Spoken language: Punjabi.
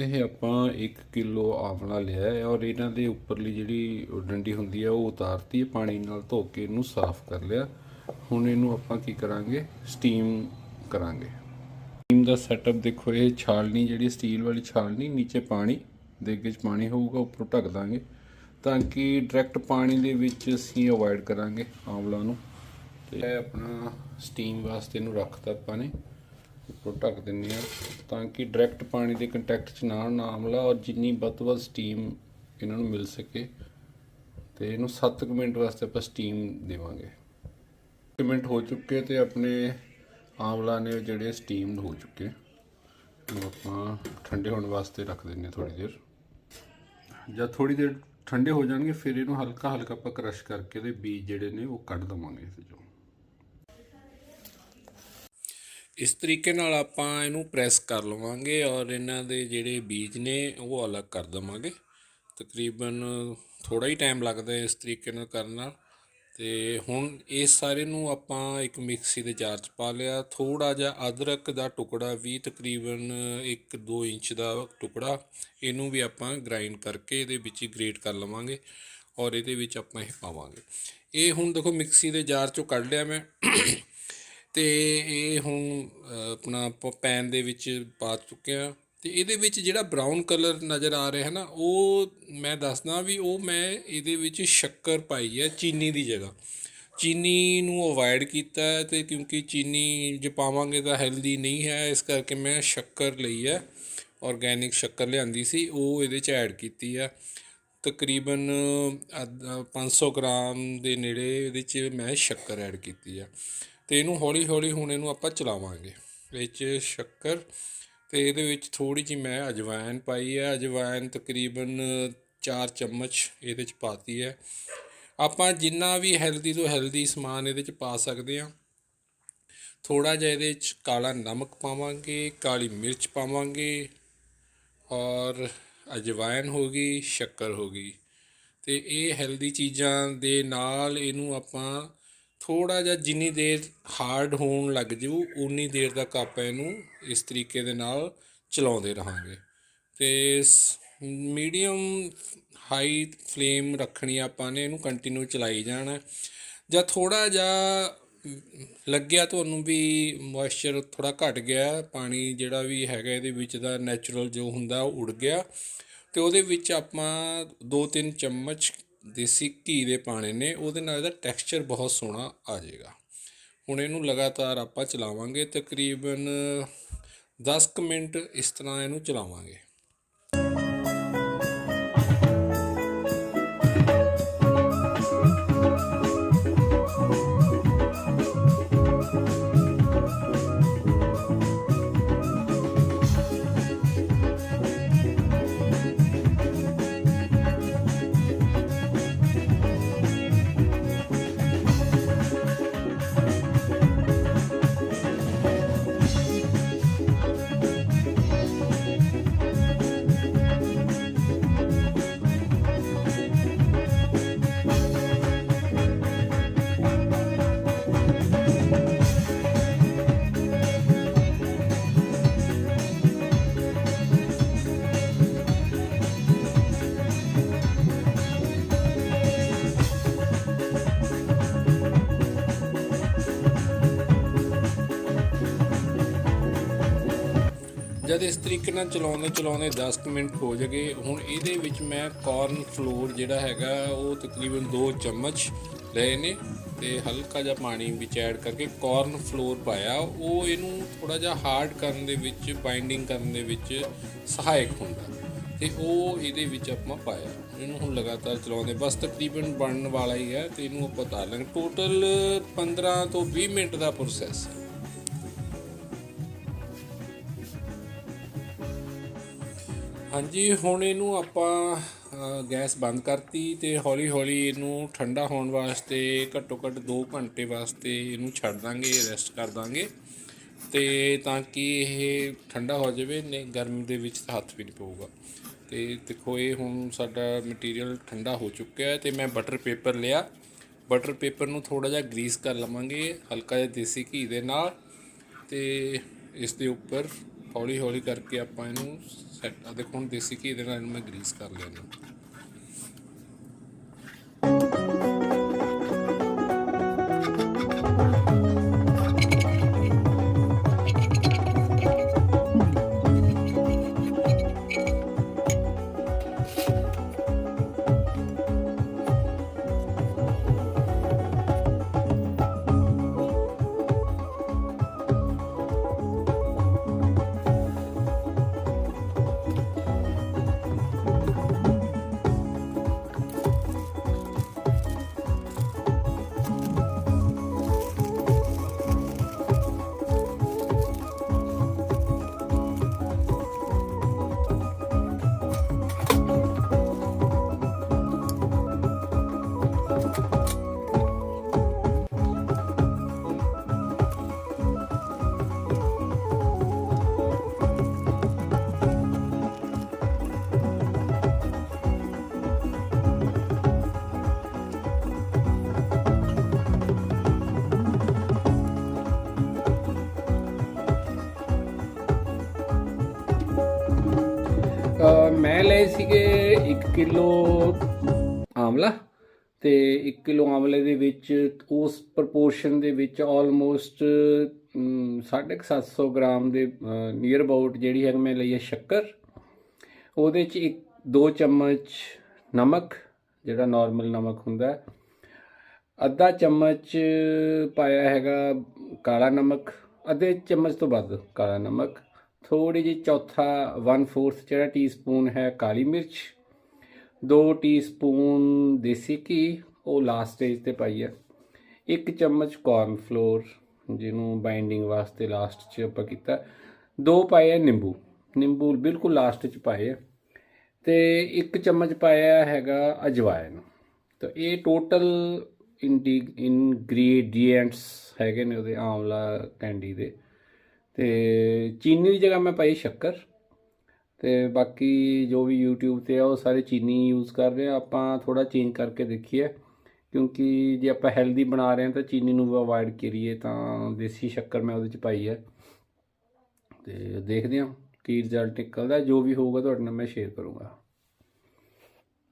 ਇਹ ਆਪਾਂ 1 ਕਿਲੋ ਆਵਲਾ ਲਿਆ ਹੈ ਔਰ ਇਹਨਾਂ ਦੇ ਉੱਪਰਲੀ ਜਿਹੜੀ ਡੰਡੀ ਹੁੰਦੀ ਹੈ ਉਹ ਉਤਾਰਤੀ ਹੈ, ਪਾਣੀ ਨਾਲ ਧੋ ਕੇ ਇਹਨੂੰ ਸਾਫ਼ ਕਰ ਲਿਆ। ਹੁਣ ਇਹਨੂੰ ਆਪਾਂ ਕੀ ਕਰਾਂਗੇ? ਸਟੀਮ ਕਰਾਂਗੇ। ਸਟੀਮ ਦਾ ਸੈਟਅਪ ਦੇਖੋ, ਇਹ ਛਾਲਣੀ ਜਿਹੜੀ ਸਟੀਲ ਵਾਲੀ ਛਾਲਣੀ, ਨੀਚੇ ਪਾਣੀ ਦੇਗੇ ਚ ਪਾਣੀ ਹੋਊਗਾ, ਉੱਪਰੋਂ ਢੱਕ ਦਾਂਗੇ। ਤਾਂ ਕਿ ਡਾਇਰੈਕਟ ਪਾਣੀ ਦੇ ਵਿੱਚ ਅਸੀਂ ਅਵੋਇਡ ਕਰਾਂਗੇ ਆਮਲਾ ਨੂੰ। ਤੇ ਇਹ ਆਪਣਾ ਸਟੀਮ ਵਾਸਤੇ ਇਹਨੂੰ ਰੱਖਤਾ ਆਪਾਂ ਨੇ। ਉੱਪਰੋਂ ਢੱਕ ਦਿੰਨੇ ਆ ਤਾਂ ਕਿ ਡਾਇਰੈਕਟ ਪਾਣੀ ਦੇ ਕੰਟੈਕਟ 'ਚ ਨਾ ਆਉਣ ਆਮਲਾ ਔਰ ਜਿੰਨੀ ਵੱਧ ਤੋਂ ਵੱਧ ਸਟੀਮ ਇਹਨਾਂ ਨੂੰ ਮਿਲ ਸਕੇ ਤੇ ਇਹਨੂੰ 7 ਮਿੰਟ ਵਾਸਤੇ ਆਪਾਂ ਸਟੀਮ ਦੇਵਾਂਗੇ। ਮਿੰਟ ਹੋ ਚੁੱਕੇ ਤੇ ਆਪਣੇ ਆਮਲਾ ਨੇ ਜਿਹੜੇ ਸਟੀਮਡ ਹੋ ਚੁੱਕੇ ਇਹਨੂੰ ਆਪਾਂ ਠੰਡੇ ਹੋਣ ਵਾਸਤੇ ਰੱਖ ਦਿੰਨੇ ਥੋੜੀ ਦੇਰ। ਜਦ ਥੋੜੀ ਦੇਰ ਠੰਡੇ ਹੋ ਜਾਣਗੇ, ਫਿਰ ਇਹਨੂੰ ਹਲਕਾ ਹਲਕਾ ਆਪਾਂ ਕ੍ਰਸ਼ ਕਰਕੇ ਇਹਦੇ ਬੀਜ ਜਿਹੜੇ ਨੇ ਉਹ ਕੱਢ ਦਵਾਂਗੇ ਇਸ ਚੋਂ। ਇਸ ਤਰੀਕੇ ਨਾਲ ਆਪਾਂ ਇਹਨੂੰ ਪ੍ਰੈਸ ਕਰ ਲਵਾਂਗੇ ਔਰ ਇਹਨਾਂ ਦੇ ਜਿਹੜੇ ਬੀਜ ਨੇ ਉਹ ਅਲੱਗ ਕਰ ਦਵਾਂਗੇ। ਤਕਰੀਬਨ ਥੋੜਾ ਹੀ ਟਾਈਮ ਲੱਗਦਾ ਇਸ ਤਰੀਕੇ ਨਾਲ ਕਰਨ ਨਾਲ। ਤੇ ਹੁਣ ਇਹ ਸਾਰੇ ਨੂੰ ਆਪਾਂ ਇੱਕ ਮਿਕਸੀ ਦੇ ਜਾਰ 'ਚ ਪਾ ਲਿਆ। ਥੋੜਾ ਜਿਹਾ ਅਦਰਕ ਦਾ ਟੁਕੜਾ ਵੀ ਤਕਰੀਬਨ 1-2 ਇੰਚ ਦਾ ਟੁਕੜਾ ਇਹਨੂੰ ਵੀ ਆਪਾਂ ਗ੍ਰਾਈਂਡ ਕਰਕੇ ਇਹਦੇ ਵਿੱਚ ਹੀ ਗ੍ਰੇਟ ਕਰ ਲਵਾਂਗੇ ਔਰ ਇਹਦੇ ਵਿੱਚ ਆਪਾਂ ਇਹ ਪਾਵਾਂਗੇ। ਇਹ ਹੁਣ ਦੇਖੋ ਮਿਕਸੀ ਦੇ ਜਾਰ 'ਚੋਂ ਕੱਢ ਲਿਆ ਮੈਂ। ਤੇ ਇਹ ਹੁਣ ਅ, ਆਪਣਾ ਪੈਨ ਦੇ ਵਿੱਚ ਪਾ ਚੁੱਕਿਆ ਤੇ ਇਹਦੇ ਵਿੱਚ ਜਿਹੜਾ ਬਰਾਊਨ ਕਲਰ ਨਜ਼ਰ ਆ ਰਿਹਾ ਹੈ ਨਾ ਉਹ ਮੈਂ ਦੱਸਦਾ ਵੀ ਉਹ ਮੈਂ ਇਹਦੇ ਵਿੱਚ ਸ਼ੱਕਰ ਪਾਈ ਹੈ ਚੀਨੀ ਦੀ ਜਗ੍ਹਾ। ਚੀਨੀ ਨੂੰ ਅਵੋਇਡ ਕੀਤਾ ਹੈ ਤੇ ਕਿਉਂਕਿ ਚੀਨੀ ਜੇ ਪਾਵਾਂਗੇ ਤਾਂ ਹੈਲਦੀ ਨਹੀਂ ਹੈ ਇਸ ਕਰਕੇ ਮੈਂ ਸ਼ੱਕਰ ਲਈ ਹੈ ਆਰਗੈਨਿਕ ਸ਼ੱਕਰ ਲਿਆਂਦੀ ਸੀ ਉਹ ਇਹਦੇ ਚ ਐਡ ਕੀਤੀ ਹੈ ਤਕਰੀਬਨ ਅੱਧ- 500 ਗ੍ਰਾਮ ਦੇ ਨੇੜੇ ਇਹਦੇ ਚ ਮੈਂ ਸ਼ੱਕਰ ਐਡ ਕੀਤੀ ਆ। ਤੇ ਇਹਨੂੰ ਹੌਲੀ ਹੌਲੀ ਹੁਣ ਇਹਨੂੰ ਆਪਾਂ ਚਲਾਵਾਂਗੇ। ਵਿੱਚ ਸ਼ੱਕਰ ਤੇ ਇਹਦੇ ਵਿੱਚ ਥੋੜੀ ਜਿਹੀ ਮੈਂ ਅਜਵਾਇਨ ਪਾਈ ਹੈ। ਅਜਵਾਇਨ ਤਕਰੀਬਨ 4 ਚਮਚ ਇਹਦੇ ਚ ਪਾਤੀ ਹੈ। ਆਪਾਂ ਜਿੰਨਾ ਵੀ ਹੈਲਦੀ ਤੋਂ ਹੈਲਦੀ ਸਮਾਨ ਇਹਦੇ ਚ ਪਾ ਸਕਦੇ ਹਾਂ। ਥੋੜਾ ਜਿਹਾ ਇਹਦੇ ਚ ਕਾਲਾ ਨਮਕ ਪਾਵਾਂਗੇ, ਕਾਲੀ ਮਿਰਚ ਪਾਵਾਂਗੇ ਔਰ ਅਜਵਾਇਨ ਹੋ ਗਈ, ਸ਼ੱਕਰ ਹੋ ਗਈ। ਤੇ ਇਹ ਹੈਲਦੀ ਚੀਜ਼ਾਂ ਦੇ ਨਾਲ ਇਹਨੂੰ ਆਪਾਂ ਥੋੜਾ ਜਿਹਾ ਜਿੰਨੀ ਦੇਰ ਹਾਰਡ ਹੋਣ ਲੱਗ ਜੂ ਉਨੀ ਦੇਰ ਤੱਕ ਆਪਾਂ ਇਹਨੂੰ ਇਸ ਤਰੀਕੇ ਦੇ ਨਾਲ ਚਲਾਉਂਦੇ ਰਹਾਂਗੇ। ਤੇ ਮੀਡੀਅਮ ਹਾਈ ਫਲੇਮ ਰੱਖਣੀ ਆਪਾਂ ਨੇ, ਇਹਨੂੰ ਕੰਟੀਨਿਊ ਚਲਾਈ ਜਾਣਾ। ਜਾਂ ਥੋੜਾ ਜਿਹਾ ਲੱਗਿਆ ਤੁਹਾਨੂੰ ਵੀ ਮੋਇਸਚਰ ਥੋੜਾ ਘਟ ਗਿਆ, ਪਾਣੀ ਜਿਹੜਾ ਵੀ ਹੈਗਾ ਇਹਦੇ ਵਿੱਚ ਦਾ ਨੈਚੁਰਲ ਜੋ ਹੁੰਦਾ ਉਹ ਉੜ ਗਿਆ। ਤੇ ਉਹਦੇ ਵਿੱਚ ਆਪਾਂ 2-3 ਚਮਚ ਦੇਸੀ ਘੀ ਦੇ ਪਾਣੇ ਨੇ, ਉਹਦੇ ਨਾਲ ਇਹਦਾ ਟੈਕਸਚਰ ਬਹੁਤ ਸੋਹਣਾ ਆ ਜਾਏਗਾ। ਹੁਣ ਇਹਨੂੰ ਲਗਾਤਾਰ ਆਪਾਂ ਚਲਾਵਾਂਗੇ, ਤਕਰੀਬਨ 10 ਕੁ ਮਿੰਟ ਇਸ ਤਰ੍ਹਾਂ ਇਹਨੂੰ ਚਲਾਵਾਂਗੇ। ਜਦ ਇਸ ਤਰੀਕੇ ਨਾਲ ਚਲਾਉਂਦੇ ਚਲਾਉਂਦੇ 10 ਕੁ ਮਿੰਟ ਹੋ ਜਗੇ, ਹੁਣ ਇਹਦੇ ਵਿੱਚ ਮੈਂ ਕਾਰਨ ਫਲੋਰ ਜਿਹੜਾ ਹੈਗਾ, ਉਹ ਤਕਰੀਬਨ 2 ਚਮਚ ਲਏ ਨੇ ਤੇ ਹਲਕਾ ਜਿਹਾ ਪਾਣੀ ਵਿੱਚ ਐਡ ਕਰਕੇ ਕਾਰਨ ਫਲੋਰ ਪਾਇਆ। ਉਹ ਇਹਨੂੰ ਥੋੜਾ ਜਿਹਾ ਹਾਰਡ ਕਰਨ ਦੇ ਵਿੱਚ ਬਾਈਂਡਿੰਗ ਕਰਨ ਦੇ ਵਿੱਚ ਸਹਾਇਕ ਹੁੰਦਾ। ਤੇ ਉਹ ਇਹਦੇ ਵਿੱਚ ਆਪਾਂ ਪਾਇਆ। ਇਹਨੂੰ ਹੁਣ ਲਗਾਤਾਰ ਚਲਾਉਂਦੇ, ਬਸ ਤਕਰੀਬਨ ਬਣਨ ਵਾਲਾ ਹੀ ਹੈ ਤੇ ਇਹਨੂੰ ਆਪਾਂ ਉਤਾਰ ਲਾਂਗੇ। ਟੋਟਲ 15 ਤੋਂ 20 ਮਿੰਟ ਦਾ ਪ੍ਰੋਸੈਸ ਹੈ। ਹਾਂਜੀ, ਹੁਣ ਇਹਨੂੰ ਆਪਾਂ ਗੈਸ ਬੰਦ ਕਰਤੀ ਤੇ ਹੌਲੀ ਹੌਲੀ ਇਹਨੂੰ ਠੰਡਾ ਹੋਣ ਵਾਸਤੇ ਘੱਟੋ ਘੱਟ 2 ਘੰਟੇ ਵਾਸਤੇ ਇਹਨੂੰ ਛੱਡ ਦਾਂਗੇ, ਰੈਸਟ ਕਰ ਦਾਂਗੇ। ਤੇ ਤਾਂ ਕਿ ਇਹ ਠੰਡਾ ਹੋ ਜਾਵੇ ਨੇ ਗਰਮੀ ਦੇ ਵਿੱਚ ਹੱਥ ਵੀ ਨਹੀਂ ਪਊਗਾ। ਤੇ ਦੇਖੋ, ਇਹ ਹੁਣ ਸਾਡਾ ਮਟੀਰੀਅਲ ਠੰਡਾ ਹੋ ਚੁੱਕਿਆ ਹੈ ਤੇ ਮੈਂ ਬਟਰ ਪੇਪਰ ਲਿਆ। ਬਟਰ ਪੇਪਰ ਨੂੰ ਥੋੜਾ ਜਿਹਾ ਗਰੀਸ ਕਰ ਲਵਾਂਗੇ, ਹਲਕਾ ਜਿਹਾ ਦੇਸੀ ਘੀ ਦੇ ਨਾਲ ਤੇ ਇਸ ਦੇ ਉੱਪਰ ਹੌਲੀ ਹੌਲੀ ਕਰਕੇ ਆਪਾਂ ਇਹਨੂੰ ਸੈੱਟ ਆ ਦੇਖੋ ਹੁਣ ਦੇਸੀ ਘੀ ਦੇ ਨਾਲ ਇਹਨੂੰ ਮੈਂ ਗਰੀਸ ਕਰ ਲਿਆ ਇਹਨੂੰ ਅ, ਸੀਗੇ 1 ਕਿਲੋ ਆਮਲਾ ਤੇ 1 ਕਿਲੋ ਆਮਲੇ ਦੇ ਵਿੱਚ ਉਸ ਪ੍ਰਪੋਰਸ਼ਨ ਦੇ ਵਿੱਚ ਆਲਮੋਸਟ 750 ਗ੍ਰਾਮ ਦੇ ਨੀਅਰ ਅਬਾਊਟ ਜਿਹੜੀ ਹੈ ਮੈਂ ਲਈ ਹੈ ਸ਼ੱਕਰ। ਉਹਦੇ ਚ ਇੱਕ, ਦੋ ਚਮਚ ਨਮਕ, ਜਿਹੜਾ ਨਾਰਮਲ ਨਮਕ ਹੁੰਦਾ ਹੈ। ਅੱਧਾ ਚਮਚ ਪਾਇਆ ਹੈਗਾ ਕਾਲਾ ਨਮਕ, ਅੱਧੇ ਚਮਚ ਤੋਂ ਵੱਧ ਕਾਲਾ ਨਮਕ। ਥੋੜੀ ਜਿਹੀ ਚੌਥਾ 1/4 ਜਿਹੜਾ ਟੀਸਪੂਨ ਹੈ ਕਾਲੀ ਮਿਰਚ 2 ਟੀਸਪੂਨ ਦੇਸੀ ਘੀ, ਉਹ ਲਾਸਟ ਸਟੇਜ ਤੇ ਪਾਈ ਹੈ। ਇੱਕ ਚਮਚ ਕਾਰਨ ਫਲੋਰ ਜਿਹਨੂੰ ਬਾਈਂਡਿੰਗ ਵਾਸਤੇ ਲਾਸਟ 'ਚ ਆਪਾਂ ਕੀਤਾ। ਦੋ ਪਾਏ ਆ ਨਿੰਬੂ ਨਿੰਬੂ ਬਿਲਕੁਲ ਲਾਸਟ 'ਚ ਪਾਏ ਆ ਤੇ ਇੱਕ ਚਮਚ ਪਾਇਆ ਹੈਗਾ ਅਜਵਾਇਨ ਤਾਂ ਇਹ ਟੋਟਲ ਇਨਗਰੀਡੀਐਂਟਸ ਹੈਗੇ ਨੇ ਉਹਦੇ ਆਮਲਾ ਕੈਂਡੀ ਦੇ। ਤੇ ਚੀਨੀ ਦੀ ਜਗ੍ਹਾ ਮੈਂ ਪਾਈ ਸ਼ੱਕਰ ਤੇ ਬਾਕੀ ਜੋ ਵੀ YouTube ਤੇ ਆ, ਉਹ ਸਾਰੇ ਚੀਨੀ ਯੂਜ਼ ਕਰ ਰਹੇ ਆ। ਆਪਾਂ ਥੋੜਾ ਚੇਂਜ ਕਰਕੇ ਦੇਖੀਏ, ਕਿਉਂਕਿ ਜੇ ਆਪਾਂ ਹੈਲਦੀ ਬਣਾ ਰਹੇ ਹਾਂ ਤਾਂ ਚੀਨੀ ਨੂੰ ਵੀ ਅਵੋਇਡ ਕਰੀਏ ਤਾਂ ਦੇਸੀ ਸ਼ੱਕਰ ਮੈਂ ਉਹਦੇ ਚ ਪਾਈ ਹੈ ਤੇ ਦੇਖਦੇ ਹਾਂ ਕੀ ਰਿਜ਼ਲਟ ਨਿਕਲਦਾ, ਜੋ ਵੀ ਹੋਊਗਾ ਤੁਹਾਡੇ ਨਾਲ ਮੈਂ ਸ਼ੇਅਰ ਕਰੂੰਗਾ।